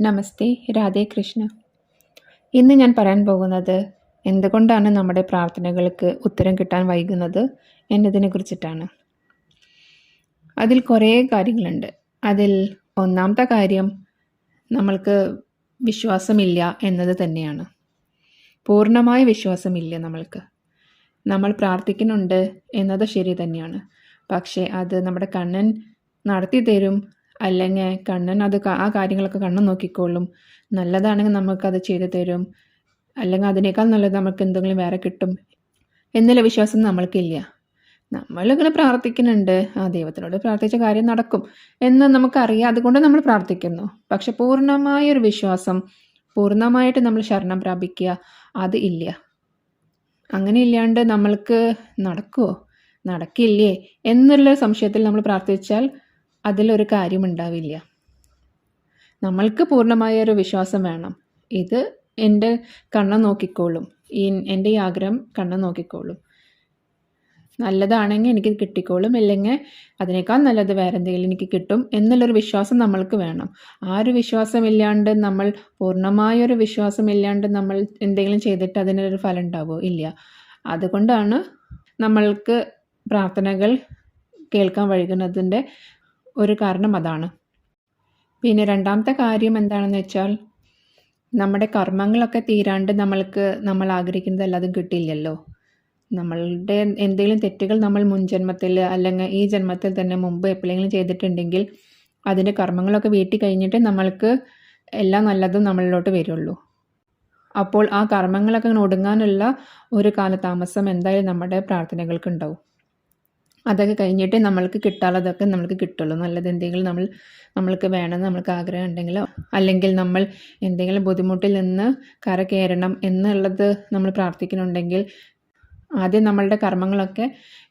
നമസ്തേ രാധേ കൃഷ്ണ. ഇന്ന് ഞാൻ പറയാൻ പോകുന്നത് എന്തുകൊണ്ടാണ് നമ്മുടെ പ്രാർത്ഥനകൾക്ക് ഉത്തരം കിട്ടാൻ വൈകുന്നത് എന്നതിനെ കുറിച്ചിട്ടാണ്. അതിൽ കുറേ കാര്യങ്ങളുണ്ട്. അതിൽ ഒന്നാമത്തെ കാര്യം നമ്മൾക്ക് വിശ്വാസമില്ല എന്നത് തന്നെയാണ്. പൂർണമായ വിശ്വാസമില്ല നമ്മൾക്ക്. നമ്മൾ പ്രാർത്ഥിക്കുന്നുണ്ട് എന്നത് ശരി തന്നെയാണ്. പക്ഷേ അത് നമ്മുടെ കണ്ണൻ നടത്തി തരും അല്ലെങ്കിൽ കണ്ണൻ അത് ആ കാര്യങ്ങളൊക്കെ കണ്ണൻ നോക്കിക്കോളും നല്ലതാണെങ്കിൽ നമുക്കത് ചെയ്തു തരും. അല്ലെങ്കിൽ അതിനേക്കാൾ നല്ലത് നമുക്ക് എന്തെങ്കിലും വേറെ കിട്ടും എന്നുള്ള വിശ്വാസം നമ്മൾക്കില്ല. നമ്മളിങ്ങനെ പ്രാർത്ഥിക്കുന്നുണ്ട്. ആ ദൈവത്തിനോട് പ്രാർത്ഥിച്ച കാര്യം നടക്കും എന്ന് നമുക്കറിയാം. അതുകൊണ്ട് നമ്മൾ പ്രാർത്ഥിക്കുന്നു. പക്ഷെ പൂർണമായൊരു വിശ്വാസം പൂർണമായിട്ട് നമ്മൾ ശരണം പ്രാപിക്കുക അത് ഇല്ല. അങ്ങനെ ഇല്ലാണ്ട് നമ്മൾക്ക് നടക്കുമോ നടക്കില്ലേ? എന്നുള്ള സംശയത്തിൽ നമ്മൾ പ്രാർത്ഥിച്ചാൽ അതിലൊരു കാര്യമുണ്ടാവില്ല. നമ്മൾക്ക് പൂർണമായ ഒരു വിശ്വാസം വേണം. ഇത് എന്റെ കണ്ണ നോക്കിക്കോളും. ഈ എന്റെ ഈ ആഗ്രഹം കണ്ണ നോക്കിക്കോളും. നല്ലതാണെങ്കിൽ എനിക്ക് കിട്ടിക്കോളും. ഇല്ലെങ്കിൽ അതിനേക്കാൾ നല്ലത് വേറെ എന്തെങ്കിലും എനിക്ക് കിട്ടും എന്നുള്ളൊരു വിശ്വാസം നമ്മൾക്ക് വേണം. ആ ഒരു വിശ്വാസമില്ലാണ്ട് നമ്മൾ പൂർണമായൊരു വിശ്വാസമില്ലാണ്ട് നമ്മൾ എന്തെങ്കിലും ചെയ്തിട്ട് അതിനൊരു ഫലം ഉണ്ടാവുമോ? ഇല്ല. അതുകൊണ്ടാണ് നമ്മൾക്ക് പ്രാർത്ഥനകൾ കേൾക്കാൻ വൈകുന്നതിന്റെ ഒരു കാരണം അതാണ്. പിന്നെ രണ്ടാമത്തെ കാര്യം എന്താണെന്ന് വെച്ചാൽ നമ്മുടെ കർമ്മങ്ങളൊക്കെ തീരാണ്ട് നമ്മൾക്ക് നമ്മൾ ആഗ്രഹിക്കുന്നത് അല്ലാതെ കിട്ടില്ലല്ലോ നമ്മളുടെ എന്തെങ്കിലും തെറ്റുകൾ നമ്മൾ മുൻ ജന്മത്തിൽ അല്ലെങ്കിൽ ഈ ജന്മത്തിൽ തന്നെ മുമ്പ് എപ്പോഴെങ്കിലും ചെയ്തിട്ടുണ്ടെങ്കിൽ അതിന്റെ കർമ്മങ്ങളൊക്കെ വീട്ടി കഴിഞ്ഞിട്ട് നമ്മൾക്ക് എല്ലാം നല്ലതും നമ്മളിലോട്ട് വരുള്ളൂ. അപ്പോൾ ആ കർമ്മങ്ങളൊക്കെ ഒടുങ്ങാനുള്ള ഒരു കാലതാമസം എന്തായാലും നമ്മുടെ പ്രാർത്ഥനകൾക്ക് ഉണ്ടാവും അതൊക്കെ കഴിഞ്ഞിട്ട് നമ്മൾക്ക് കിട്ടാനുള്ളതൊക്കെ നമ്മൾക്ക് കിട്ടുള്ളൂ. നല്ലത് എന്തെങ്കിലും നമ്മൾ നമ്മൾക്ക് വേണം നമ്മൾക്ക് ആഗ്രഹം ഉണ്ടെങ്കിലോ അല്ലെങ്കിൽ നമ്മൾ എന്തെങ്കിലും ബുദ്ധിമുട്ടിൽ നിന്ന് കര കയറണം എന്നുള്ളത് നമ്മൾ പ്രാർത്ഥിക്കുന്നുണ്ടെങ്കിൽ ആദ്യം നമ്മളുടെ കർമ്മങ്ങളൊക്കെ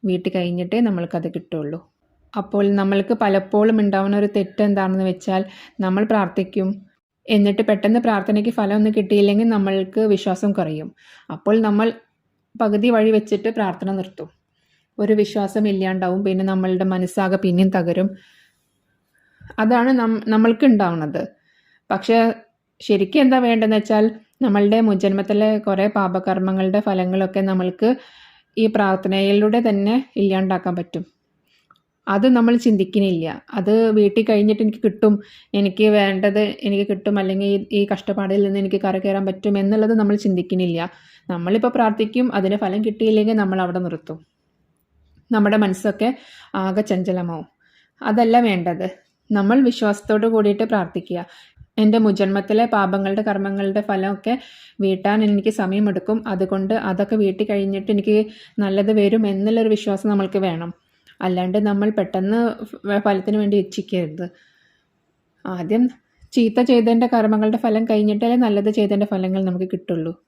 വീട്ടിൽ കഴിഞ്ഞിട്ടേ നമ്മൾക്കത് കിട്ടുള്ളൂ. അപ്പോൾ നമ്മൾക്ക് പലപ്പോഴും ഉണ്ടാവുന്ന ഒരു തെറ്റ് എന്താണെന്ന് വെച്ചാൽ നമ്മൾ പ്രാർത്ഥിക്കും. എന്നിട്ട് പെട്ടെന്ന് പ്രാർത്ഥനയ്ക്ക് ഫലമൊന്നും കിട്ടിയില്ലെങ്കിൽ നമ്മൾക്ക് വിശ്വാസം കുറയും. അപ്പോൾ നമ്മൾ പകുതി വഴി വെച്ചിട്ട് പ്രാർത്ഥന നിർത്തും. ഒരു വിശ്വാസം ഇല്ലാണ്ടാവും പിന്നെ നമ്മളുടെ മനസ്സാകെ പിന്നെയും തകരും. അതാണ് നമ്മൾക്ക് ഉണ്ടാവുന്നത് പക്ഷേ ശരിക്കും എന്താ വേണ്ടതെന്ന് വെച്ചാൽ നമ്മളുടെ മുജന്മത്തിലെ കുറേ പാപകർമ്മങ്ങളുടെ ഫലങ്ങളൊക്കെ നമ്മൾക്ക് ഈ പ്രാർത്ഥനയിലൂടെ തന്നെ ഇല്ലാണ്ടാക്കാൻ പറ്റും. അത് നമ്മൾ ചിന്തിക്കുന്നില്ല. അത് വീട്ടിൽ കഴിഞ്ഞിട്ട് എനിക്ക് കിട്ടും എനിക്ക് വേണ്ടത് എനിക്ക് കിട്ടും അല്ലെങ്കിൽ ഈ കഷ്ടപ്പാടിൽ നിന്ന് എനിക്ക് കരകയറാൻ പറ്റും എന്നുള്ളത് നമ്മൾ ചിന്തിക്കുന്നില്ല. നമ്മളിപ്പോൾ പ്രാർത്ഥിക്കും അതിന് ഫലം കിട്ടിയില്ലെങ്കിൽ നമ്മൾ അവിടെ നിർത്തും. നമ്മുടെ മനസ്സൊക്കെ ആകെ ചഞ്ചലമാവും. അതല്ല വേണ്ടത്. നമ്മൾ വിശ്വാസത്തോട് കൂടിയിട്ട് പ്രാർത്ഥിക്കുക. എന്റെ മുജന്മത്തിലെ പാപങ്ങളുടെ കർമ്മങ്ങളുടെ ഫലമൊക്കെ വീട്ടാൻ എനിക്ക് സമയമെടുക്കും. അതുകൊണ്ട് അതൊക്കെ വീട്ടി കഴിഞ്ഞിട്ട് എനിക്ക് നല്ലത് വരും എന്നുള്ളൊരു വിശ്വാസം നമ്മൾക്ക് വേണം. അല്ലാണ്ട് നമ്മൾ പെട്ടെന്ന് ഫലത്തിന് വേണ്ടി ഇച്ഛിക്കരുത്. ആദ്യം ചീത്ത ചെയ്തതിന്റെ കർമ്മങ്ങളുടെ ഫലം കഴിഞ്ഞിട്ടേ നല്ലത് ചെയ്തതിന്റെ ഫലങ്ങൾ നമുക്ക് കിട്ടുള്ളൂ.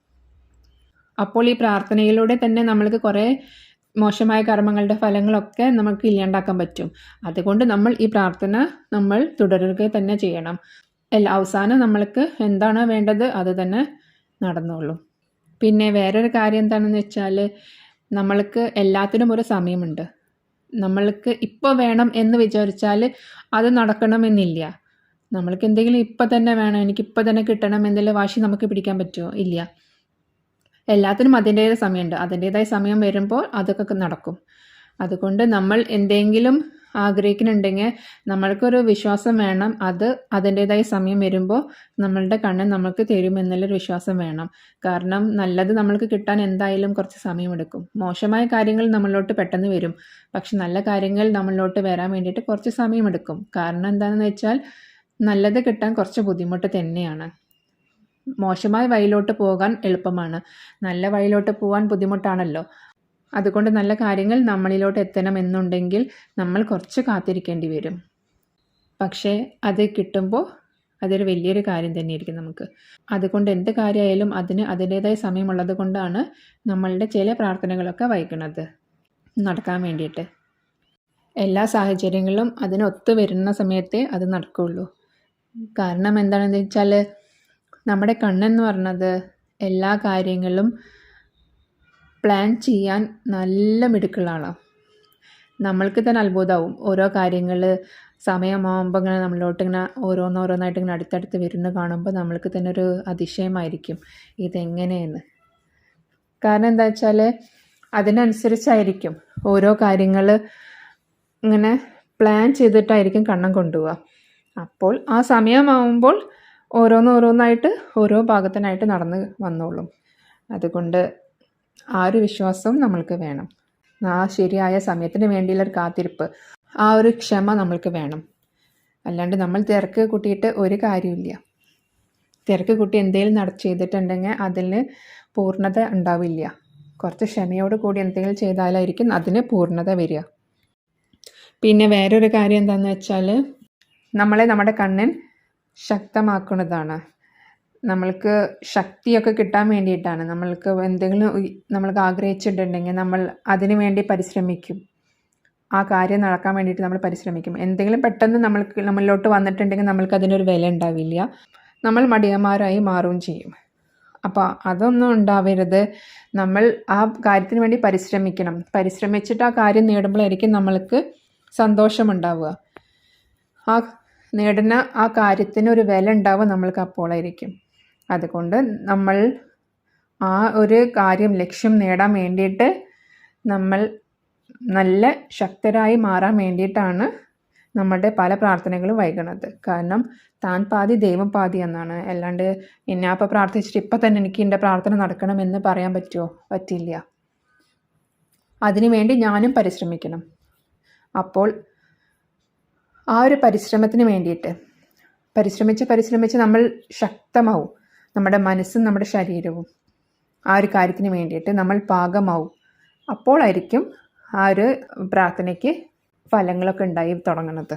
അപ്പോൾ ഈ പ്രാർത്ഥനയിലൂടെ തന്നെ നമ്മൾക്ക് കുറേ മോശമായ കർമ്മങ്ങളുടെ ഫലങ്ങളൊക്കെ നമുക്ക് ഇല്ലാണ്ടാക്കാൻ പറ്റും. അതുകൊണ്ട് നമ്മൾ ഈ പ്രാർത്ഥന നമ്മൾ തുടരുക തന്നെ ചെയ്യണം. എല്ലാ അവസാനം നമ്മൾക്ക് എന്താണ് വേണ്ടത് അത് തന്നെ നടന്നോളും. പിന്നെ വേറൊരു കാര്യം എന്താണെന്ന് വെച്ചാൽ നമ്മൾക്ക് എല്ലാത്തിനും ഒരു സമയമുണ്ട്. നമ്മൾക്ക് ഇപ്പോൾ വേണം എന്ന് വിചാരിച്ചാൽ അത് നടക്കണമെന്നില്ല. നമ്മൾക്ക് എന്തെങ്കിലും ഇപ്പം തന്നെ വേണം എനിക്ക് ഇപ്പം തന്നെ കിട്ടണം എന്നുള്ള വാശി നമുക്ക് പിടിക്കാൻ പറ്റുമോ? ഇല്ല. എല്ലാത്തിനും അതിന്റേതായ സമയമുണ്ട്. അതിന്റേതായ സമയം വരുമ്പോൾ അതൊക്കെ നടക്കും. അതുകൊണ്ട് നമ്മൾ എന്തെങ്കിലും ആഗ്രഹിക്കുന്നുണ്ടെങ്കിൽ നമ്മൾക്കൊരു വിശ്വാസം വേണം. അത് അതിന്റേതായ സമയം വരുമ്പോൾ നമ്മളുടെ കണ്ണ് നമുക്ക് തരുമെന്നുള്ളൊരു വിശ്വാസം വേണം. കാരണം നല്ലത് നമ്മൾക്ക് കിട്ടാൻ എന്തായാലും കുറച്ച് സമയമെടുക്കും. മോശമായ കാര്യങ്ങൾ നമ്മളിലോട്ട് പെട്ടെന്ന് വരും. പക്ഷെ നല്ല കാര്യങ്ങൾ നമ്മളിലോട്ട് വരാൻ വേണ്ടിയിട്ട് കുറച്ച് സമയമെടുക്കും. കാരണം എന്താണെന്ന് വെച്ചാൽ നല്ലത് കിട്ടാൻ കുറച്ച് ബുദ്ധിമുട്ട് തന്നെയാണ്. മോശമായ വഴിയിലോട്ട് പോകാൻ എളുപ്പമാണ്. നല്ല വഴിയിലോട്ട് പോകാൻ ബുദ്ധിമുട്ടാണല്ലോ. അതുകൊണ്ട് നല്ല കാര്യങ്ങൾ നമ്മളിലോട്ട് എത്തണം എന്നുണ്ടെങ്കിൽ നമ്മൾ കുറച്ച് കാത്തിരിക്കേണ്ടി വരും. പക്ഷേ അത് കിട്ടുമ്പോൾ അതൊരു വലിയൊരു കാര്യം തന്നെയായിരിക്കും നമുക്ക്. അതുകൊണ്ട് എന്ത് കാര്യമായാലും അതിന് അതിന്റേതായ സമയമുള്ളത് കൊണ്ടാണ് നമ്മളുടെ ചില പ്രാർത്ഥനകളൊക്കെ വഹിക്കുന്നത് നടക്കാൻ വേണ്ടിയിട്ട്. എല്ലാ സാഹചര്യങ്ങളിലും അതിനൊത്തു വരുന്ന സമയത്തേ അത് നടക്കുകയുള്ളൂ. കാരണം എന്താണെന്ന് വെച്ചാൽ നമ്മുടെ കണ്ണെന്ന് പറഞ്ഞത് എല്ലാ കാര്യങ്ങളും പ്ലാൻ ചെയ്യാൻ നല്ല മിടുക്കുള്ള നമ്മൾക്ക് തന്നെ അത്ഭുതമാവും ഓരോ കാര്യങ്ങൾ സമയമാകുമ്പോൾ ഇങ്ങനെ നമ്മളിലോട്ട് ഇങ്ങനെ ഓരോന്നോരോന്നായിട്ട് ഇങ്ങനെ അടുത്തടുത്ത് വരുന്ന കാണുമ്പോൾ നമ്മൾക്ക് തന്നെ ഒരു അതിശയമായിരിക്കും. ഇതെങ്ങനെയെന്ന്. കാരണം എന്താ വെച്ചാൽ അതിനനുസരിച്ചായിരിക്കും ഓരോ കാര്യങ്ങൾ ഇങ്ങനെ പ്ലാൻ ചെയ്തിട്ടായിരിക്കും കണ്ണം കൊണ്ടുപോവുക അപ്പോൾ ആ സമയമാവുമ്പോൾ ഓരോന്നോരോന്നായിട്ട് ഓരോ ഭാഗത്തിനായിട്ട് നടന്ന് വന്നോളും. അതുകൊണ്ട് ആ ഒരു വിശ്വാസം നമ്മൾക്ക് വേണം. ആ ശരിയായ സമയത്തിന് വേണ്ടിയുള്ള കാത്തിരിപ്പ് ആ ഒരു ക്ഷമ നമ്മൾക്ക് വേണം. അല്ലാണ്ട് നമ്മൾ തിരക്ക് കൂട്ടിയിട്ട് ഒരു കാര്യമില്ല തിരക്ക് കൂട്ടി എന്തെങ്കിലും നട ചെയ്തിട്ടുണ്ടെങ്കിൽ അതിന് പൂർണത ഉണ്ടാവില്ല. കുറച്ച് ക്ഷമയോട് കൂടി എന്തെങ്കിലും ചെയ്താലായിരിക്കും അതിന് പൂർണത വരിക. പിന്നെ വേറൊരു കാര്യം എന്താണെന്ന് വെച്ചാൽ നമ്മളെ നമ്മുടെ കണ്ണൻ ശക്തമാക്കുന്നതാണ്. നമ്മൾക്ക് ശക്തിയൊക്കെ കിട്ടാൻ വേണ്ടിയിട്ടാണ്. നമ്മൾക്ക് എന്തെങ്കിലും നമ്മൾക്ക് ആഗ്രഹിച്ചിട്ടുണ്ടെങ്കിൽ നമ്മൾ അതിനു വേണ്ടി പരിശ്രമിക്കും. ആ കാര്യം നടക്കാൻ വേണ്ടിയിട്ട് നമ്മൾ പരിശ്രമിക്കും. എന്തെങ്കിലും പെട്ടെന്ന് നമ്മൾക്ക് നമ്മളിലോട്ട് വന്നിട്ടുണ്ടെങ്കിൽ നമ്മൾക്ക് അതിനൊരു വില ഉണ്ടാവില്ല. നമ്മൾ മടിയന്മാരായി മാറുകയും ചെയ്യും. അപ്പോൾ അതൊന്നും ഉണ്ടാവരുത്. നമ്മൾ ആ കാര്യത്തിന് വേണ്ടി പരിശ്രമിക്കണം. പരിശ്രമിച്ചിട്ട് ആ കാര്യം നേടുമ്പോഴായിരിക്കും നമ്മൾക്ക് സന്തോഷമുണ്ടാവുക. ആ നേടുന്ന ആ കാര്യത്തിന് ഒരു വില ഉണ്ടാവുക നമ്മൾക്ക് അപ്പോളായിരിക്കും അതുകൊണ്ട് നമ്മൾ ആ ഒരു കാര്യം ലക്ഷ്യം നേടാൻ വേണ്ടിയിട്ട് നമ്മൾ നല്ല ശക്തരായി മാറാൻ വേണ്ടിയിട്ടാണ് നമ്മുടെ പല പ്രാർത്ഥനകളും വൈകണത്. കാരണം താൻ പാതി ദൈവം പാതി എന്നാണ്. അല്ലാണ്ട് ഇന്നാപ്പം പ്രാർത്ഥിച്ചിട്ട് ഇപ്പം തന്നെ എനിക്ക് എന്റെ പ്രാർത്ഥന നടക്കണമെന്ന് പറയാൻ പറ്റുമോ പറ്റില്ല. അതിനുവേണ്ടി ഞാനും പരിശ്രമിക്കണം. അപ്പോൾ ആ ഒരു പരിശ്രമത്തിന് വേണ്ടിയിട്ട്. പരിശ്രമിച്ച് പരിശ്രമിച്ച് നമ്മൾ ശക്തമാവും. നമ്മുടെ മനസ്സും നമ്മുടെ ശരീരവും ആ ഒരു കാര്യത്തിന് വേണ്ടിയിട്ട് നമ്മൾ പാകമാവും. അപ്പോളായിരിക്കും ആ ഒരു പ്രാർത്ഥനയ്ക്ക് ഫലങ്ങളൊക്കെ ഉണ്ടായി തുടങ്ങുന്നത്.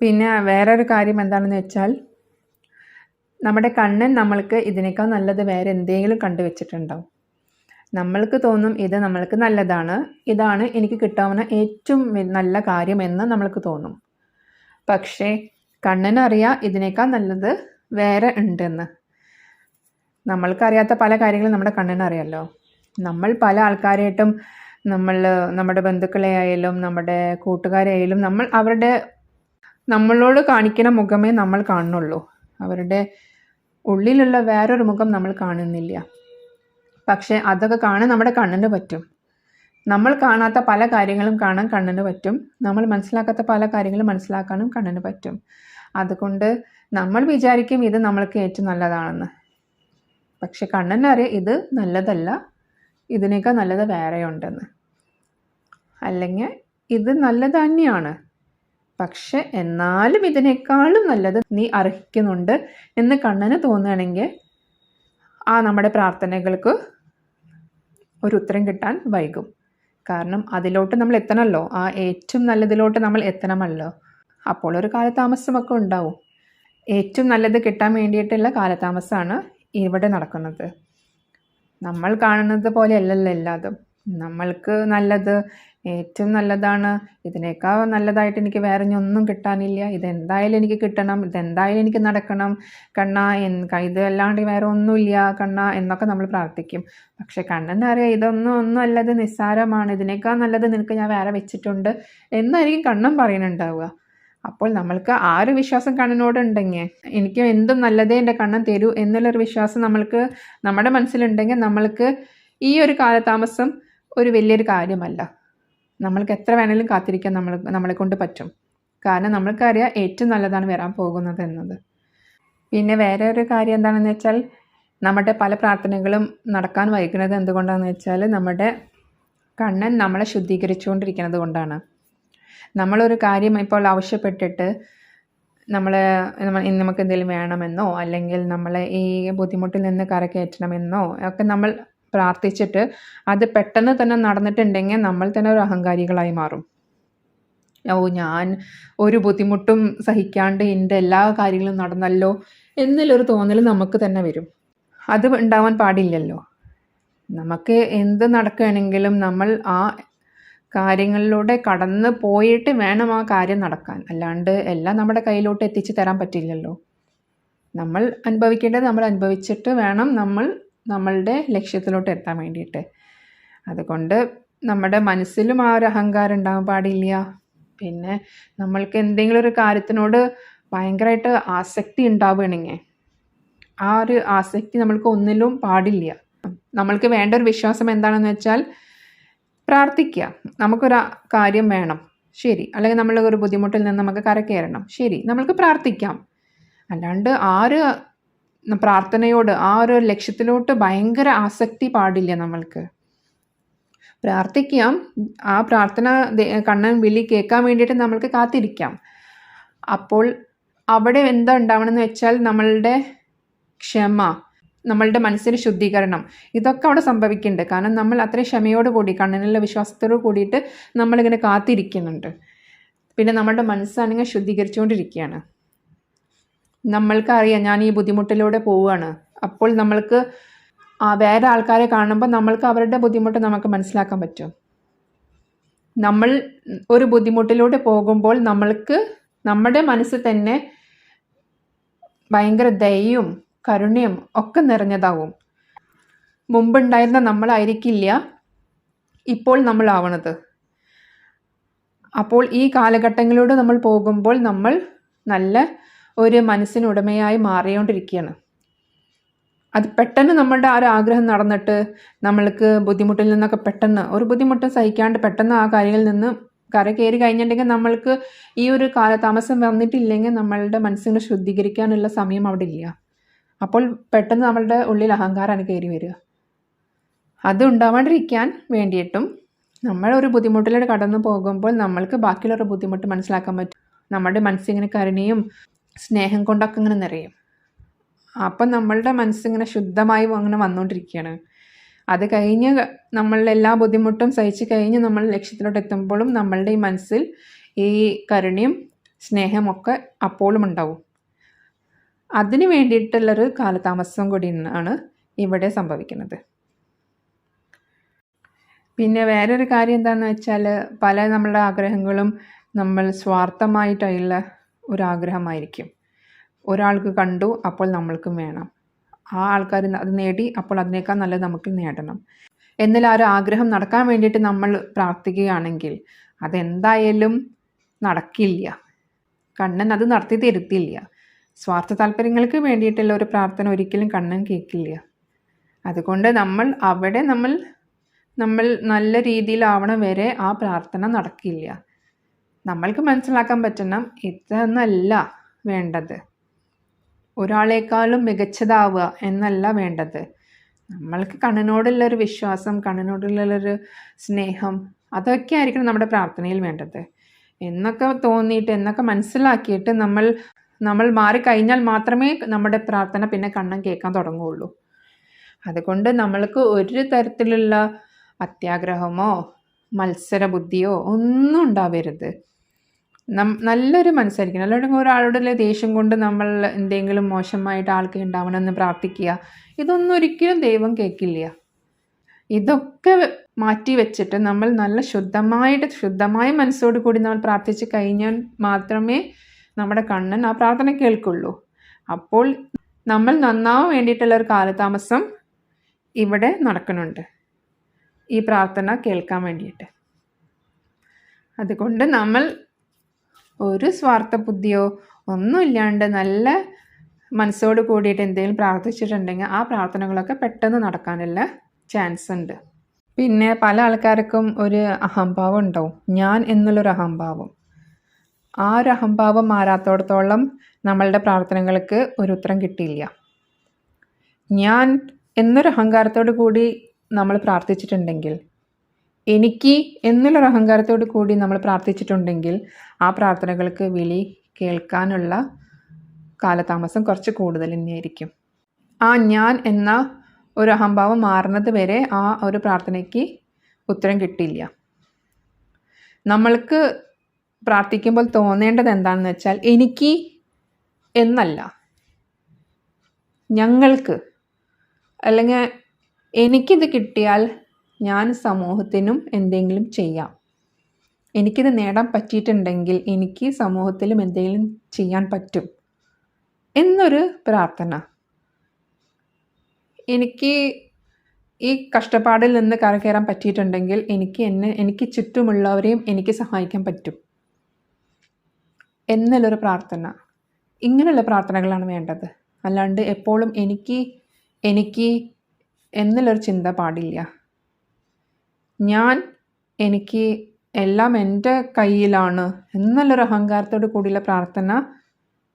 പിന്നെ വേറൊരു കാര്യം എന്താണെന്ന് വെച്ചാൽ നമ്മുടെ കണ്ണൻ നമ്മൾക്ക് ഇതിനേക്കാൾ നല്ലത് വേറെ എന്തെങ്കിലും കണ്ടുവച്ചിട്ടുണ്ടാവും. നമ്മൾക്ക് തോന്നും ഇത് നമ്മൾക്ക് നല്ലതാണ്. ഇതാണ് എനിക്ക് കിട്ടാവുന്ന ഏറ്റവും നല്ല കാര്യമെന്ന് നമ്മൾക്ക് തോന്നും. പക്ഷേ കണ്ണനറിയാം ഇതിനേക്കാൾ നല്ലത് വേറെ ഉണ്ടെന്ന്. നമ്മൾക്കറിയാത്ത പല കാര്യങ്ങളും നമ്മുടെ കണ്ണിനറിയാമല്ലോ നമ്മൾ പല ആൾക്കാരായിട്ടും നമ്മൾ നമ്മുടെ ബന്ധുക്കളെ ആയാലും നമ്മുടെ കൂട്ടുകാരെയായാലും നമ്മൾ അവരുടെ നമ്മളോട് കാണിക്കുന്ന മുഖമേ നമ്മൾ കാണുന്നുള്ളൂ. അവരുടെ ഉള്ളിലുള്ള വേറൊരു മുഖം നമ്മൾ കാണുന്നില്ല. പക്ഷേ അതൊക്കെ കാണാൻ നമ്മുടെ കണ്ണിന് പറ്റും. നമ്മൾ കാണാത്ത പല കാര്യങ്ങളും കാണാൻ കണ്ണിന് പറ്റും. നമ്മൾ മനസ്സിലാക്കാത്ത പല കാര്യങ്ങളും മനസ്സിലാക്കാനും കണ്ണിന് പറ്റും. അതുകൊണ്ട് നമ്മൾ വിചാരിക്കും ഇത് നമ്മൾക്ക് ഏറ്റവും നല്ലതാണെന്ന്. പക്ഷെ കണ്ണനറിയാം ഇത് നല്ലതല്ല. ഇതിനേക്കാൾ നല്ലത് വേറെ ഉണ്ടെന്ന് അല്ലെങ്കിൽ ഇത് നല്ലത് തന്നെയാണ്. പക്ഷെ എന്നാലും ഇതിനേക്കാളും നല്ലത് നീ അർഹിക്കുന്നുണ്ട് എന്ന് കണ്ണന് തോന്നുകയാണെങ്കിൽ ആ നമ്മുടെ പ്രാർത്ഥനകൾക്ക് ഒരു ഉത്തരം കിട്ടാൻ വൈകും. കാരണം അതിലോട്ട് നമ്മൾ എത്തണമല്ലോ. ആ ഏറ്റവും നല്ലതിലോട്ട് നമ്മൾ എത്തണമല്ലോ. അപ്പോൾ ഒരു കാലതാമസമൊക്കെ ഉണ്ടാവും. ഏറ്റവും നല്ലത് കിട്ടാൻ വേണ്ടിയിട്ടുള്ള കാലതാമസമാണ് ഇവിടെ നടക്കുന്നത്. നമ്മൾ കാണുന്നത് പോലെ അല്ലല്ലോ എല്ലാതും. നമ്മൾക്ക് നല്ലത് ഏറ്റവും നല്ലതാണ്. ഇതിനേക്കാൾ നല്ലതായിട്ട് എനിക്ക് വേറെ ഇനി ഒന്നും കിട്ടാനില്ല. ഇതെന്തായാലും എനിക്ക് കിട്ടണം. ഇതെന്തായാലും എനിക്ക് നടക്കണം. കണ്ണ എൻ ഇത് അല്ലാണ്ട് വേറെ ഒന്നുമില്ല കണ്ണ എന്നൊക്കെ നമ്മൾ പ്രാർത്ഥിക്കും. പക്ഷെ കണ്ണനറിയാം ഇതൊന്നും ഒന്നും അല്ലത് നിസ്സാരമാണ്. ഇതിനേക്കാൾ നല്ലത് നിനക്ക് ഞാൻ വേറെ വെച്ചിട്ടുണ്ട് എന്നായിരിക്കും കണ്ണൻ പറയുന്നുണ്ടാവുക. അപ്പോൾ നമ്മൾക്ക് ആ ഒരു വിശ്വാസം കണ്ണനോട് ഉണ്ടെങ്കിൽ എനിക്ക് എന്തും നല്ലതേ എന്റെ കണ്ണൻ തരൂ എന്നുള്ളൊരു വിശ്വാസം നമ്മൾക്ക് നമ്മുടെ മനസ്സിലുണ്ടെങ്കിൽ നമ്മൾക്ക് ഈ ഒരു കാലതാമസം ഒരു വലിയൊരു കാര്യമല്ല. നമ്മൾക്ക് എത്ര വേണേലും കാത്തിരിക്കാൻ നമ്മൾ നമ്മളെ കൊണ്ട് പറ്റും. കാരണം നമ്മൾക്കറിയാം ഏറ്റവും നല്ലതാണ് വരാൻ പോകുന്നത് എന്നത്. പിന്നെ വേറെ ഒരു കാര്യം എന്താണെന്ന് വെച്ചാൽ നമ്മുടെ പല പ്രാർത്ഥനകളും നടക്കാൻ വൈകുന്നത് എന്തുകൊണ്ടാണെന്ന് വെച്ചാൽ നമ്മുടെ കണ്ണൻ നമ്മളെ ശുദ്ധീകരിച്ചുകൊണ്ടിരിക്കുന്നത് കൊണ്ടാണ്. നമ്മളൊരു കാര്യം ഇപ്പോൾ ആവശ്യപ്പെട്ടിട്ട് നമ്മൾ നമുക്ക് എന്തെങ്കിലും വേണമെന്നോ അല്ലെങ്കിൽ നമ്മളെ ഈ ബുദ്ധിമുട്ടിൽ നിന്ന് കരകയറ്റണമെന്നോ ഒക്കെ നമ്മൾ പ്രാർത്ഥിച്ചിട്ട് അത് പെട്ടെന്ന് തന്നെ നടന്നിട്ടുണ്ടെങ്കിൽ നമ്മൾ തന്നെ ഒരു അഹങ്കാരികളായി മാറും. ഓ ഞാൻ ഒരു ബുദ്ധിമുട്ടും സഹിക്കാണ്ട് എന്റെ എല്ലാ കാര്യങ്ങളും നടന്നല്ലോ എന്നുള്ളൊരു തോന്നൽ നമുക്ക് തന്നെ വരും. അത് ഉണ്ടാവാൻ പാടില്ലല്ലോ. നമുക്ക് എന്ത് നടക്കുകയാണെങ്കിലും നമ്മൾ ആ കാര്യങ്ങളിലൂടെ കടന്ന് പോയിട്ട് വേണം ആ കാര്യം നടക്കാൻ. അല്ലാണ്ട് എല്ലാം നമ്മുടെ കയ്യിലോട്ട് എത്തിച്ചു തരാൻ പറ്റില്ലല്ലോ. നമ്മൾ അനുഭവിക്കേണ്ടത് നമ്മൾ അനുഭവിച്ചിട്ട് വേണം നമ്മൾ നമ്മളുടെ ലക്ഷ്യത്തിലോട്ട് എത്താൻ വേണ്ടിയിട്ട്. അതുകൊണ്ട് നമ്മുടെ മനസ്സിലും ആ ഒരു അഹങ്കാരം ഉണ്ടാകാൻ പാടില്ല. പിന്നെ നമ്മൾക്ക് എന്തെങ്കിലും ഒരു കാര്യത്തിനോട് ഭയങ്കരമായിട്ട് ആസക്തി ഉണ്ടാവുകയാണെങ്കിൽ ആ ഒരു ആസക്തി നമ്മൾക്ക് ഒന്നിലും പാടില്ല. നമ്മൾക്ക് വേണ്ട ഒരു വിശ്വാസം എന്താണെന്ന് വെച്ചാൽ പ്രാർത്ഥിക്കുക. നമുക്കൊരു കാര്യം വേണം. ശരി. അല്ലെങ്കിൽ നമ്മൾ ഒരു ബുദ്ധിമുട്ടിൽ നിന്ന് നമുക്ക് കരകയറണം. ശരി. നമ്മൾക്ക് പ്രാർത്ഥിക്കാം. അല്ലാണ്ട് ആ ഒരു പ്രാർത്ഥനയോട് ആ ഒരു ലക്ഷ്യത്തിലോട്ട് ഭയങ്കര ആസക്തി പാടില്ല നമ്മൾക്ക്. പ്രാർത്ഥിക്കാം. ആ പ്രാർത്ഥന കണ്ണൻ വിളി കേൾക്കാൻ വേണ്ടിയിട്ട് നമ്മൾക്ക് കാത്തിരിക്കാം. അപ്പോൾ അവിടെ എന്താ ഉണ്ടാവണമെന്ന് വെച്ചാൽ നമ്മളുടെ ക്ഷമ നമ്മളുടെ മനസ്സിന് ശുദ്ധീകരണം ഇതൊക്കെ അവിടെ സംഭവിക്കുന്നുണ്ട്. കാരണം നമ്മൾ അത്രയും ക്ഷമയോട് കൂടി കണ്ണിനുള്ള വിശ്വാസത്തോട് കൂടിയിട്ട് നമ്മളിങ്ങനെ കാത്തിരിക്കുന്നുണ്ട്. പിന്നെ നമ്മളുടെ മനസ്സാണെങ്കിൽ ശുദ്ധീകരിച്ചുകൊണ്ടിരിക്കുകയാണ്. നമ്മൾക്കറിയാം ഞാൻ ഈ ബുദ്ധിമുട്ടിലൂടെ പോവുകയാണ്. അപ്പോൾ നമ്മൾക്ക് ആ വേറെ ആൾക്കാരെ കാണുമ്പോൾ നമ്മൾക്ക് അവരുടെ ബുദ്ധിമുട്ട് നമുക്ക് മനസ്സിലാക്കാൻ പറ്റും. നമ്മൾ ഒരു ബുദ്ധിമുട്ടിലൂടെ പോകുമ്പോൾ നമ്മൾക്ക് നമ്മുടെ മനസ്സ് തന്നെ ഭയങ്കര ദയയും കരുണയും ഒക്കെ നിറഞ്ഞതാവും. മുമ്പുണ്ടായിരുന്ന നമ്മളായിരിക്കില്ല ഇപ്പോൾ നമ്മളാവണത്. അപ്പോൾ ഈ കാലഘട്ടങ്ങളിലൂടെ നമ്മൾ പോകുമ്പോൾ നമ്മൾ നല്ല ഒരു മനസ്സിനുടമയായി മാറിയോണ്ടിരിക്കുകയാണ് അത് പെട്ടെന്ന് നമ്മളുടെ ആ ഒരു ആഗ്രഹം നടന്നിട്ട് നമ്മൾക്ക് ബുദ്ധിമുട്ടിൽ നിന്നൊക്കെ പെട്ടെന്ന് ഒരു ബുദ്ധിമുട്ടും സഹിക്കാണ്ട് പെട്ടെന്ന് ആ കാര്യങ്ങളിൽ നിന്ന് കര കയറി കഴിഞ്ഞിട്ടുണ്ടെങ്കിൽ നമ്മൾക്ക് ഈ ഒരു കാലതാമസം വന്നിട്ടില്ലെങ്കിൽ നമ്മളുടെ മനസ്സിനെ ശുദ്ധീകരിക്കാനുള്ള സമയം അവിടെ ഇല്ല. അപ്പോൾ പെട്ടെന്ന് നമ്മളുടെ ഉള്ളിൽ അഹങ്കാരമാണ് കയറി വരിക. അത് ഉണ്ടാവാണ്ടിരിക്കാൻ വേണ്ടിയിട്ടും നമ്മൾ ഒരു ബുദ്ധിമുട്ടിലൂടെ കടന്നു പോകുമ്പോൾ നമ്മൾക്ക് ബാക്കിയുള്ളവരുടെ ബുദ്ധിമുട്ട് മനസ്സിലാക്കാൻ പറ്റും. നമ്മുടെ മനസ്സിങ്ങനെ കരുണയും സ്നേഹം കൊണ്ടൊക്കെ ഇങ്ങനെ നിറയും. അപ്പം നമ്മളുടെ മനസ്സിങ്ങനെ ശുദ്ധമായി അങ്ങനെ വന്നുകൊണ്ടിരിക്കുകയാണ് അത് കഴിഞ്ഞ് നമ്മളുടെ എല്ലാ ബുദ്ധിമുട്ടും സഹിച്ച് കഴിഞ്ഞ് നമ്മൾ ലക്ഷ്യത്തിലോട്ട് എത്തുമ്പോഴും നമ്മളുടെ ഈ മനസ്സിൽ ഈ കരുണയും സ്നേഹമൊക്കെ അപ്പോഴും ഉണ്ടാവും. അതിന് വേണ്ടിയിട്ടുള്ളൊരു കാലതാമസം കൂടി ആണ് ഇവിടെ സംഭവിക്കുന്നത്. പിന്നെ വേറൊരു കാര്യം എന്താണെന്ന് വെച്ചാൽ പല നമ്മളുടെ ആഗ്രഹങ്ങളും നമ്മൾ സ്വാർത്ഥമായിട്ടുള്ള ഒരു ആഗ്രഹമായിരിക്കും ഒരാൾക്ക് കണ്ടു അപ്പോൾ നമ്മൾക്കും വേണം. ആ ആൾക്കാർ അത് നേടി അപ്പോൾ അതിനേക്കാൾ നല്ലത് നമുക്ക് നേടണം. എന്നാൽ ആ ഒരു ആഗ്രഹം നടക്കാൻ വേണ്ടിയിട്ട് നമ്മൾ പ്രാർത്ഥിക്കുകയാണെങ്കിൽ അതെന്തായാലും നടക്കില്ല. കണ്ണൻ അത് നടത്തി തരുത്തില്ല. സ്വാർത്ഥ താല്പര്യങ്ങൾക്ക് വേണ്ടിയിട്ടുള്ള ഒരു പ്രാർത്ഥന ഒരിക്കലും കണ്ണൻ കേൾക്കില്ല. അതുകൊണ്ട് നമ്മൾ അവിടെ നമ്മൾ നമ്മൾ നല്ല രീതിയിലാവണം വരെ ആ പ്രാർത്ഥന നടക്കില്ല. നമ്മൾക്ക് മനസ്സിലാക്കാൻ പറ്റണം ഇതെന്നല്ല വേണ്ടത്. ഒരാളെക്കാളും മികച്ചതാവുക എന്നല്ല വേണ്ടത്. നമ്മൾക്ക് കണ്ണിനോടുള്ളൊരു വിശ്വാസം കണ്ണിനോടുള്ളൊരു സ്നേഹം അതൊക്കെ ആയിരിക്കണം നമ്മുടെ പ്രാർത്ഥനയിൽ വേണ്ടത്. എന്നൊക്കെ തോന്നിയിട്ട് എന്നൊക്കെ മനസ്സിലാക്കിയിട്ട് നമ്മൾ നമ്മൾ മാറിക്കഴിഞ്ഞാൽ മാത്രമേ നമ്മുടെ പ്രാർത്ഥന പിന്നെ കണ്ണം കേൾക്കാൻ തുടങ്ങുകയുള്ളൂ. അതുകൊണ്ട് നമ്മൾക്ക് ഒരു തരത്തിലുള്ള അത്യാഗ്രഹമോ മത്സര ബുദ്ധിയോ ഒന്നും ഉണ്ടാവരുത്. നല്ലൊരു മനസ്സായിരിക്കണം. അല്ലാണ്ട് ഒരാളുടെ ദേഷ്യം കൊണ്ട് നമ്മൾ എന്തെങ്കിലും മോശമായിട്ട് ആൾക്ക് ഉണ്ടാവണമെന്ന് പ്രാർത്ഥിക്കുക ഇതൊന്നും ഒരിക്കലും ദൈവം കേൾക്കില്ല. ഇതൊക്കെ മാറ്റി വെച്ചിട്ട് നമ്മൾ നല്ല ശുദ്ധമായിട്ട് ശുദ്ധമായ മനസ്സോട് കൂടി നമ്മൾ പ്രാർത്ഥിച്ച് കഴിഞ്ഞാൽ മാത്രമേ നമ്മുടെ കണ്ണൻ ആ പ്രാർത്ഥന കേൾക്കുള്ളൂ. അപ്പോൾ നമ്മൾ നന്നാവാൻ വേണ്ടിയിട്ടുള്ള ഒരു കാലതാമസം ഇവിടെ നടക്കുന്നുണ്ട്. ഈ പ്രാർത്ഥന കേൾക്കാൻ വേണ്ടിയിട്ട്. അതുകൊണ്ട് നമ്മൾ ഒരു സ്വാർത്ഥ ബുദ്ധിയോ ഒന്നുമില്ലാണ്ട് നല്ല മനസ്സോട് കൂടിയിട്ട് എന്തെങ്കിലും പ്രാർത്ഥിച്ചിട്ടുണ്ടെങ്കിൽ ആ പ്രാർത്ഥനകളൊക്കെ പെട്ടെന്ന് നടക്കാനുള്ള ചാൻസ് ഉണ്ട്. പിന്നെ പല ആൾക്കാർക്കും ഒരു അഹംഭാവം ഉണ്ടാവും. ഞാൻ എന്നുള്ളൊരു അഹംഭാവം. ആ ഒരു അഹംഭാവം മാറാത്തോടത്തോളം നമ്മളുടെ പ്രാർത്ഥനകൾക്ക് ഒരു ഉത്തരം കിട്ടിയില്ല. ഞാൻ എന്നൊരു അഹങ്കാരത്തോടു കൂടി നമ്മൾ പ്രാർത്ഥിച്ചിട്ടുണ്ടെങ്കിൽ എനിക്ക് എന്നുള്ളൊരു അഹങ്കാരത്തോട് കൂടി നമ്മൾ പ്രാർത്ഥിച്ചിട്ടുണ്ടെങ്കിൽ ആ പ്രാർത്ഥനകൾക്ക് വിളി കേൾക്കാനുള്ള കാലതാമസം കുറച്ച് കൂടുതൽ തന്നെയായിരിക്കും. ആ ഞാൻ എന്ന ഒരു അഹംഭാവം മാറുന്നത് വരെ ആ ഒരു പ്രാർത്ഥനയ്ക്ക് ഉത്തരം കിട്ടില്ല. നമ്മൾക്ക് പ്രാർത്ഥിക്കുമ്പോൾ തോന്നേണ്ടത് എന്താണെന്ന് വെച്ചാൽ എനിക്ക് എന്നല്ല. ഞങ്ങൾക്ക് അല്ലെങ്കിൽ എനിക്കിത് കിട്ടിയാൽ ഞാൻ സമൂഹത്തിനും എന്തെങ്കിലും ചെയ്യാം. എനിക്കിത് നേടാൻ പറ്റിയിട്ടുണ്ടെങ്കിൽ എനിക്ക് സമൂഹത്തിലും എന്തെങ്കിലും ചെയ്യാൻ പറ്റും എന്നൊരു പ്രാർത്ഥന. എനിക്ക് ഈ കഷ്ടപ്പാടിൽ നിന്ന് കരകയറാൻ പറ്റിയിട്ടുണ്ടെങ്കിൽ എനിക്ക് എന്നെ എനിക്ക് ചുറ്റുമുള്ളവരെയും എനിക്ക് സഹായിക്കാൻ പറ്റും എന്നുള്ളൊരു പ്രാർത്ഥന. ഇങ്ങനെയുള്ള പ്രാർത്ഥനകളാണ് വേണ്ടത്. അല്ലാണ്ട് എപ്പോഴും എനിക്ക് എനിക്ക് എന്നുള്ളൊരു ചിന്ത പാടില്ല. ഞാൻ എനിക്ക് എല്ലാം എന്റെ കയ്യിലാണ് എന്നുള്ളൊരു അഹങ്കാരത്തോട് കൂടിയുള്ള പ്രാർത്ഥന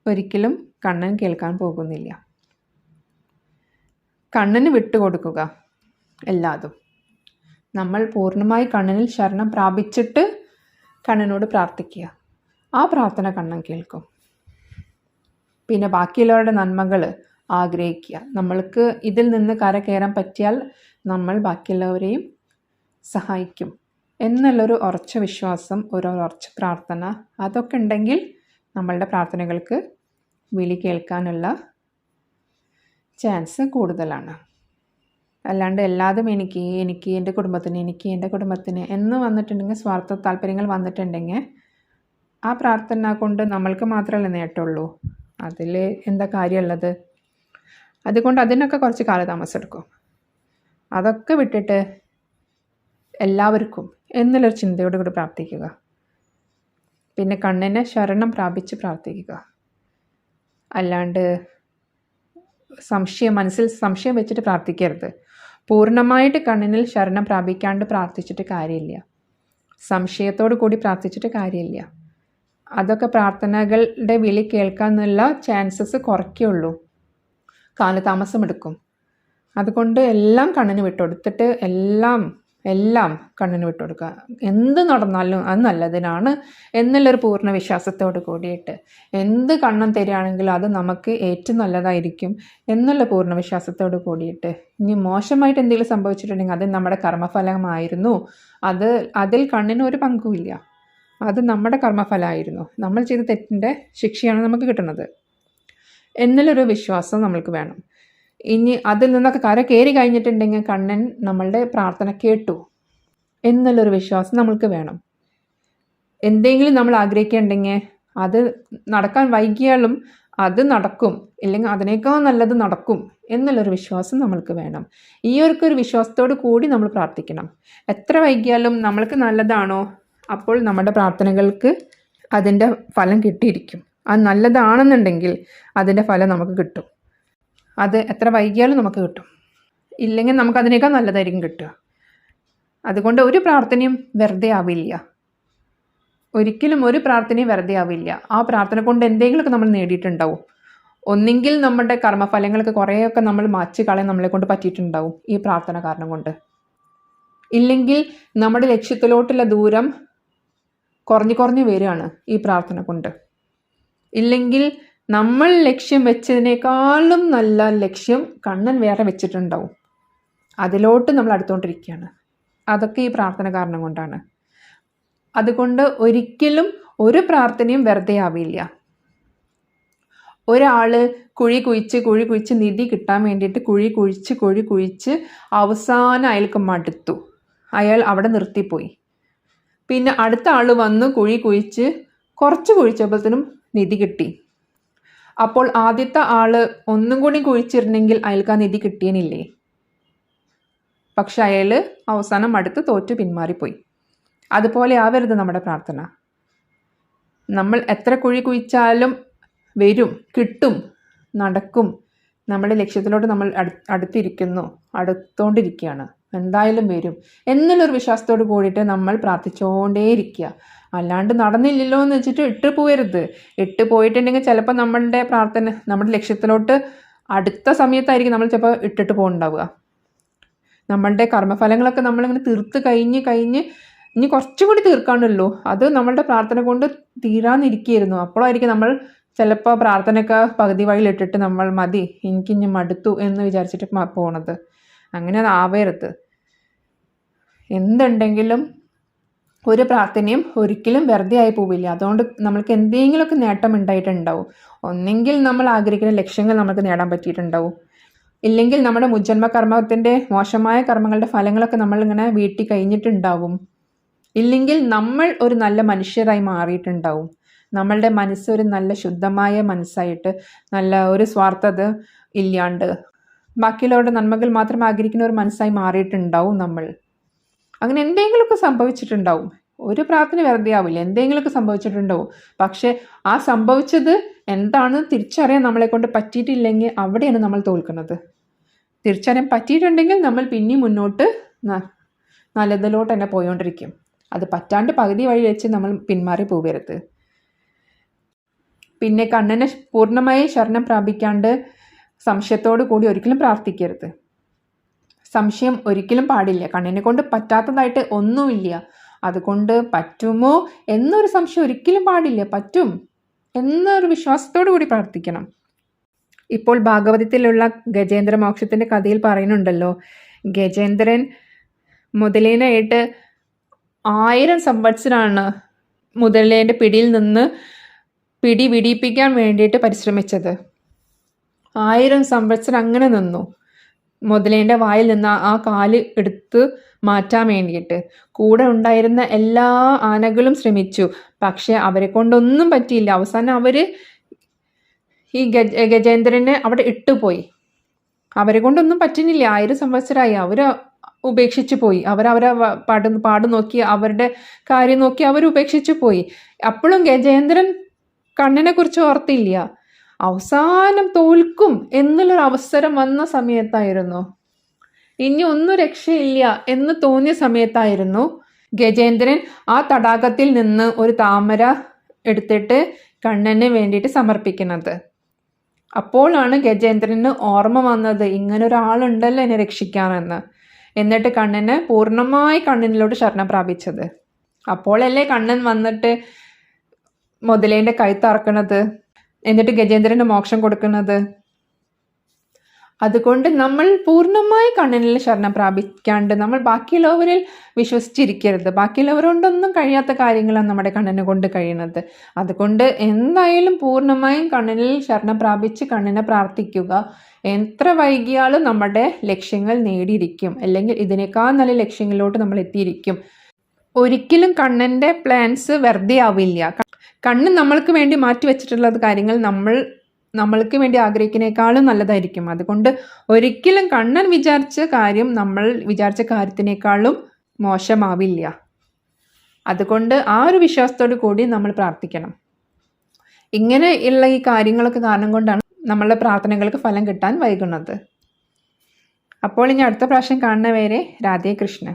ഒരിക്കലും കണ്ണൻ കേൾക്കാൻ പോകുന്നില്ല. കണ്ണന് വിട്ടുകൊടുക്കുക എല്ലാതും. നമ്മൾ പൂർണമായി കണ്ണനിൽ ശരണം പ്രാപിച്ചിട്ട് കണ്ണനോട് പ്രാർത്ഥിക്കുക. ആ പ്രാർത്ഥന കണ്ണൻ കേൾക്കും. പിന്നെ ബാക്കിയുള്ളവരുടെ നന്മകൾ ആഗ്രഹിക്കുക. നമ്മൾക്ക് ഇതിൽ നിന്ന് കരകയറാൻ പറ്റിയാൽ നമ്മൾ ബാക്കിയുള്ളവരെയും സഹായിക്കും. എന്നുള്ളൊരു ഉറച്ച വിശ്വാസം ഒരു ഉറച്ച പ്രാർത്ഥന അതൊക്കെ ഉണ്ടെങ്കിൽ നമ്മളുടെ പ്രാർത്ഥനകൾക്ക് വിളി കേൾക്കാനുള്ള ചാൻസ് കൂടുതലാണ്. അല്ലാണ്ട് എല്ലാതും എനിക്ക് എനിക്ക് എന്റെ കുടുംബത്തിന് എനിക്ക് എന്റെ കുടുംബത്തിന് എന്ന് വന്നിട്ടുണ്ടെങ്കിൽ സ്വാർത്ഥ താല്പര്യങ്ങൾ വന്നിട്ടുണ്ടെങ്കിൽ ആ പ്രാർത്ഥന കൊണ്ട് നമ്മൾക്ക് മാത്രമല്ലേ നേട്ടമുള്ളൂ. അതിൽ എന്താ കാര്യമുള്ളത്? അതുകൊണ്ട് അതിനൊക്കെ കുറച്ച് കാലതാമസം എടുക്കും. അതൊക്കെ വിട്ടിട്ട് എല്ലാവർക്കും എന്നുള്ളൊരു ചിന്തയോട് കൂടി പ്രാർത്ഥിക്കുക. പിന്നെ കണ്ണിനെ ശരണം പ്രാപിച്ച് പ്രാർത്ഥിക്കുക. അല്ലാണ്ട് സംശയം മനസ്സിൽ സംശയം വെച്ചിട്ട് പ്രാർത്ഥിക്കരുത്. പൂർണമായിട്ട് കണ്ണിനിൽ ശരണം പ്രാപിക്കാണ്ട് പ്രാർത്ഥിച്ചിട്ട് കാര്യമില്ല. സംശയത്തോടു കൂടി പ്രാർത്ഥിച്ചിട്ട് കാര്യമില്ല. അതൊക്കെ പ്രാർത്ഥനകളുടെ വിളി കേൾക്കാനുള്ള ചാൻസസ് കുറയ്ക്കുള്ളൂ. കാലതാമസം എടുക്കും അതുകൊണ്ട് എല്ലാം കണ്ണിന് വിട്ടുകൊടുത്തിട്ട് എല്ലാം എല്ലാം കണ്ണിന് വിട്ടുകൊടുക്കുക. എന്ത് നടന്നാലും അത് നല്ലതിനാണ് എന്നുള്ളൊരു പൂർണ വിശ്വാസത്തോട് കൂടിയിട്ട് എന്ത് കണ്ണം തരികയാണെങ്കിലും അത് നമുക്ക് ഏറ്റവും നല്ലതായിരിക്കും എന്നുള്ള പൂർണ വിശ്വാസത്തോട് കൂടിയിട്ട് ഇനി മോശമായിട്ട് എന്തെങ്കിലും സംഭവിച്ചിട്ടുണ്ടെങ്കിൽ അത് നമ്മുടെ കർമ്മഫലമായിരുന്നു. അത് അതിൽ കണ്ണിന് ഒരു പങ്കുമില്ല. അത് നമ്മുടെ കർമ്മഫലമായിരുന്നു. നമ്മൾ ചെയ്ത തെറ്റിന്റെ ശിക്ഷയാണ് നമുക്ക് കിട്ടുന്നത്. എന്നുള്ളൊരു വിശ്വാസം നമ്മൾക്ക് വേണം. ഇനി അതിൽ നിന്നൊക്കെ കര കയറി കഴിഞ്ഞിട്ടുണ്ടെങ്കിൽ കണ്ണൻ നമ്മളുടെ പ്രാർത്ഥന കേട്ടു. എന്നുള്ളൊരു വിശ്വാസം നമ്മൾക്ക് വേണം. എന്തെങ്കിലും നമ്മൾ ആഗ്രഹിക്കുന്നുണ്ടെങ്കിൽ അത് നടക്കാൻ വൈകിയാലും അത് നടക്കും. ഇല്ലെങ്കിൽ അതിനേക്കാൾ നല്ലത് നടക്കും എന്നുള്ളൊരു വിശ്വാസം നമ്മൾക്ക് വേണം. ഈ ഒരു വിശ്വാസത്തോട് കൂടി നമ്മൾ പ്രാർത്ഥിക്കണം. എത്ര വൈകിയാലും നമ്മൾക്ക് നല്ലതാണോ? അപ്പോൾ നമ്മുടെ പ്രാർത്ഥനകൾക്ക് അതിന്റെ ഫലം കിട്ടിയിരിക്കും. അത് നല്ലതാണെന്നുണ്ടെങ്കിൽ അതിന്റെ ഫലം നമുക്ക് കിട്ടും. അത് എത്ര വൈകിയാലും നമുക്ക് കിട്ടും. ഇല്ലെങ്കിൽ നമുക്ക് അതിനേക്കാൾ നല്ലതായിരിക്കും കിട്ടുക. അതുകൊണ്ട് ഒരു പ്രാർത്ഥനയും വെറുതെ ആവില്ല. ഒരിക്കലും ഒരു പ്രാർത്ഥനയും വെറുതെ ആവില്ല. ആ പ്രാർത്ഥന കൊണ്ട് എന്തെങ്കിലുമൊക്കെ നമ്മൾ നേടിയിട്ടുണ്ടാവും. ഒന്നെങ്കിൽ നമ്മുടെ കർമ്മഫലങ്ങൾക്ക് കുറേയൊക്കെ നമ്മൾ മാറ്റി കളയാൻ നമ്മളെ കൊണ്ട് പറ്റിയിട്ടുണ്ടാവും ഈ പ്രാർത്ഥന കാരണം കൊണ്ട്. ഇല്ലെങ്കിൽ നമ്മുടെ ലക്ഷ്യത്തിലോട്ടുള്ള ദൂരം കുറഞ്ഞു കുറഞ്ഞു വരികയാണ് ഈ പ്രാർത്ഥന കൊണ്ട്. ഇല്ലെങ്കിൽ നമ്മൾ ലക്ഷ്യം വെച്ചതിനേക്കാളും നല്ല ലക്ഷ്യം കണ്ണൻ വേറെ വെച്ചിട്ടുണ്ടാവും. അതിലോട്ട് നമ്മൾ അടുത്തുകൊണ്ടിരിക്കുകയാണ് അതൊക്കെ ഈ പ്രാർത്ഥന കാരണം കൊണ്ടാണ്. അതുകൊണ്ട് ഒരിക്കലും ഒരു പ്രാർത്ഥനയും വെറുതെ ആവില്ല. ഒരാൾ കുഴി കുഴിച്ച് കുഴി കുഴിച്ച് നിധി കിട്ടാൻ വേണ്ടിയിട്ട് കുഴി കുഴിച്ച് കുഴി കുഴിച്ച് അവസാനം അയാൾക്ക് മടുത്തു. അയാൾ അവിടെ നിർത്തിപ്പോയി. പിന്നെ അടുത്ത ആൾ വന്ന് കുഴി കുഴിച്ച് കുറച്ച് കുഴിച്ചപ്പോഴത്തേനും നിധി കിട്ടി. അപ്പോൾ ആദ്യത്തെ ആൾ ഒന്നും കൂടി കുഴിച്ചിരുന്നെങ്കിൽ അയാൾക്ക് ആ നിധി കിട്ടിയനില്ലേ? പക്ഷെ അയാൾ അവസാനം അടുത്ത് തോറ്റു പിന്മാറിപ്പോയി. അതുപോലെ ആവരുത് നമ്മുടെ പ്രാർത്ഥന. നമ്മൾ എത്ര കുഴി കുഴിച്ചാലും വരും കിട്ടും നടക്കും. നമ്മുടെ ലക്ഷ്യത്തിലോട്ട് നമ്മൾ അടുത്തിരിക്കുന്നു അടുത്തോണ്ടിരിക്കുകയാണ്. എന്തായാലും വരും. എന്നുള്ളൊരു വിശ്വാസത്തോട് കൂടിയിട്ട് നമ്മൾ പ്രാർത്ഥിച്ചുകൊണ്ടേയിരിക്കുക അല്ലാണ്ട് നടന്നില്ലല്ലോ എന്ന് വെച്ചിട്ട് ഇട്ട് പോയരുത് ഇട്ട് പോയിട്ടുണ്ടെങ്കിൽ ചിലപ്പോൾ നമ്മളുടെ പ്രാർത്ഥന നമ്മുടെ ലക്ഷ്യത്തിലോട്ട് അടുത്ത സമയത്തായിരിക്കും നമ്മൾ ചിലപ്പോൾ ഇട്ടിട്ട് പോകുന്നുണ്ടാവുക നമ്മളുടെ കർമ്മഫലങ്ങളൊക്കെ നമ്മളിങ്ങനെ തീർത്ത് കഴിഞ്ഞ് കഴിഞ്ഞ് ഇനി കുറച്ചും കൂടി തീർക്കാണല്ലോ. അത് നമ്മളുടെ പ്രാർത്ഥന കൊണ്ട് തീരാന്നിരിക്കുകയായിരുന്നു അപ്പോഴായിരിക്കും നമ്മൾ ചിലപ്പോൾ പ്രാർത്ഥനയൊക്കെ പകുതി വഴിയിലിട്ടിട്ട് നമ്മൾ മതി എനിക്കിഞ്ഞ് മടുത്തു എന്ന് വിചാരിച്ചിട്ട് പോണത്. അങ്ങനെ അതാവരുത് എന്തുണ്ടെങ്കിലും ഒരു പ്രാർത്ഥനയും ഒരിക്കലും വെറുതെ ആയി പോവില്ല. അതുകൊണ്ട് നമ്മൾക്ക് എന്തെങ്കിലുമൊക്കെ നേട്ടം ഉണ്ടായിട്ടുണ്ടാവും. ഒന്നെങ്കിൽ നമ്മൾ ആഗ്രഹിക്കുന്ന ലക്ഷ്യങ്ങൾ നമുക്ക് നേടാൻ പറ്റിയിട്ടുണ്ടാവും. ഇല്ലെങ്കിൽ നമ്മുടെ മുജന്മ കർമ്മത്തിന്റെ മോശമായ കർമ്മങ്ങളുടെ ഫലങ്ങളൊക്കെ നമ്മളിങ്ങനെ വീട്ടി കഴിഞ്ഞിട്ടുണ്ടാവും. ഇല്ലെങ്കിൽ നമ്മൾ ഒരു നല്ല മനുഷ്യരായി മാറിയിട്ടുണ്ടാവും. നമ്മളുടെ മനസ്സ് ഒരു നല്ല ശുദ്ധമായ മനസ്സായിട്ട് നല്ല ഒരു സ്വാർത്ഥത ഇല്ലാണ്ട് ബാക്കിയുള്ളവരുടെ നന്മകൾ മാത്രം ആഗ്രഹിക്കുന്ന ഒരു മനസ്സായി മാറിയിട്ടുണ്ടാവും നമ്മൾ. അങ്ങനെ എന്തെങ്കിലുമൊക്കെ സംഭവിച്ചിട്ടുണ്ടാവും. ഒരു പ്രാർത്ഥന വെറുതെ ആവില്ല. എന്തെങ്കിലുമൊക്കെ സംഭവിച്ചിട്ടുണ്ടാവും. പക്ഷേ ആ സംഭവിച്ചത് എന്താണെന്ന് തിരിച്ചറിയാൻ നമ്മളെ കൊണ്ട് പറ്റിയിട്ടില്ലെങ്കിൽ അവിടെയാണ് നമ്മൾ തോൽക്കുന്നത്. തിരിച്ചറിയാൻ പറ്റിയിട്ടുണ്ടെങ്കിൽ നമ്മൾ പിന്നെ മുന്നോട്ട് നല്ലതിലോട്ട് തന്നെ പോയോണ്ടിരിക്കും. അത് പറ്റാണ്ട് പകുതി വഴി വെച്ച് നമ്മൾ പിന്മാറി പോകരുത്. പിന്നെ കണ്ണനെ പൂർണമായി ശരണം പ്രാപിക്കാണ്ട് സംശയത്തോടു കൂടി ഒരിക്കലും പ്രാർത്ഥിക്കരുത്. സംശയം ഒരിക്കലും പാടില്ല. കണ്ണിനെ കൊണ്ട് പറ്റാത്തതായിട്ട് ഒന്നുമില്ല. അതുകൊണ്ട് പറ്റുമോ എന്നൊരു സംശയം ഒരിക്കലും പാടില്ല. പറ്റും എന്നൊരു വിശ്വാസത്തോടു കൂടി പ്രാർത്ഥിക്കണം. ഇപ്പോൾ ഭാഗവതത്തിലുള്ള ഗജേന്ദ്ര മോക്ഷത്തിന്റെ കഥയിൽ പറയുന്നുണ്ടല്ലോ. ഗജേന്ദ്രൻ മുതലേനായിട്ട് ആയിരം സംവത്സരമാണ് മുതലേന്റെ പിടിയിൽ നിന്ന് പിടി വിടിയിപ്പിക്കാൻ വേണ്ടിയിട്ട് പരിശ്രമിച്ചത്. ആയിരം സംവത്സരം അങ്ങനെ നിന്നു. മുതലേന്റെ വായിൽ നിന്ന് ആ കാൽ എടുത്ത് മാറ്റാൻ വേണ്ടിയിട്ട്. കൂടെ ഉണ്ടായിരുന്ന എല്ലാ ആനകളും ശ്രമിച്ചു. പക്ഷെ അവരെ കൊണ്ടൊന്നും പറ്റിയില്ല. അവസാനം അവർ ഈ ഗജ ഗജേന്ദ്രനെ അവിടെ ഇട്ടുപോയി. അവരെ കൊണ്ടൊന്നും പറ്റുന്നില്ല. ആയിരം സംവത്സരമായി അവർ ഉപേക്ഷിച്ചു പോയി. അവരവരെ പാട് പാട് നോക്കി അവരുടെ കാര്യം നോക്കി അവർ ഉപേക്ഷിച്ചു പോയി. അപ്പോഴും ഗജേന്ദ്രൻ കണ്ണിനെ കുറിച്ച് ഓർത്തില്ല. അവസാനം തോൽക്കും എന്നുള്ളൊരു അവസരം വന്ന സമയത്തായിരുന്നു. ഇനി ഒന്നും രക്ഷയില്ല എന്ന് തോന്നിയ സമയത്തായിരുന്നു. ഗജേന്ദ്രൻ ആ തടാകത്തിൽ നിന്ന് ഒരു താമര എടുത്തിട്ട് കണ്ണന് വേണ്ടിയിട്ട് സമർപ്പിക്കുന്നത്. അപ്പോഴാണ് ഗജേന്ദ്രന് ഓർമ്മ വന്നത് ഇങ്ങനെ ഒരാളുണ്ടല്ലോ എന്നെ രക്ഷിക്കാനെന്ന്. എന്നിട്ട് കണ്ണന് പൂർണമായി കണ്ണനിലോട്ട് ശരണം പ്രാപിച്ചത്. അപ്പോഴല്ലേ കണ്ണൻ വന്നിട്ട് മുതലേന്റെ കഴുത്തറക്കണത് എന്നിട്ട് ഗജേന്ദ്രന് മോക്ഷം കൊടുക്കുന്നത്? അതുകൊണ്ട് നമ്മൾ പൂർണമായി കണ്ണനിൽ ശരണം പ്രാപിക്കാണ്ട് നമ്മൾ ബാക്കിയുള്ളവരിൽ വിശ്വസിച്ചിരിക്കരുത്. ബാക്കിയുള്ളവരോണ്ടൊന്നും കഴിയാത്ത കാര്യങ്ങളാണ് നമ്മുടെ കണ്ണനെ കൊണ്ട് കഴിയുന്നത്. അതുകൊണ്ട് എന്തായാലും പൂർണമായും കണ്ണനിൽ ശരണം പ്രാപിച്ച് കണ്ണനെ പ്രാർത്ഥിക്കുക. എത്ര വൈകിയാലും നമ്മുടെ ലക്ഷ്യങ്ങൾ നേടിയിരിക്കും. അല്ലെങ്കിൽ ഇതിനേക്കാൾ നല്ല ലക്ഷ്യങ്ങളിലോട്ട് നമ്മൾ എത്തിയിരിക്കും. ഒരിക്കലും കണ്ണന്റെ പ്ലാൻസ് വെറുതെ ആവില്ല. കണ്ണ് നമ്മൾക്ക് വേണ്ടി മാറ്റി വെച്ചിട്ടുള്ള കാര്യങ്ങൾ നമ്മൾ നമ്മൾക്ക് വേണ്ടി ആഗ്രഹിക്കുന്നേക്കാളും നല്ലതായിരിക്കും. അതുകൊണ്ട് ഒരിക്കലും കണ്ണൻ വിചാരിച്ച കാര്യം നമ്മൾ വിചാരിച്ച കാര്യത്തിനേക്കാളും മോശമാവില്ല. അതുകൊണ്ട് ആ ഒരു വിശ്വാസത്തോടു കൂടി നമ്മൾ പ്രാർത്ഥിക്കണം. ഇങ്ങനെ ഉള്ള ഈ കാര്യങ്ങളൊക്കെ കാരണം കൊണ്ടാണ് നമ്മളുടെ പ്രാർത്ഥനകൾക്ക് ഫലം കിട്ടാൻ വൈകുന്നത്. അപ്പോൾ ഇനി അടുത്ത പ്രാവശ്യം കാണുന്നവരെ രാധേ കൃഷ്ണ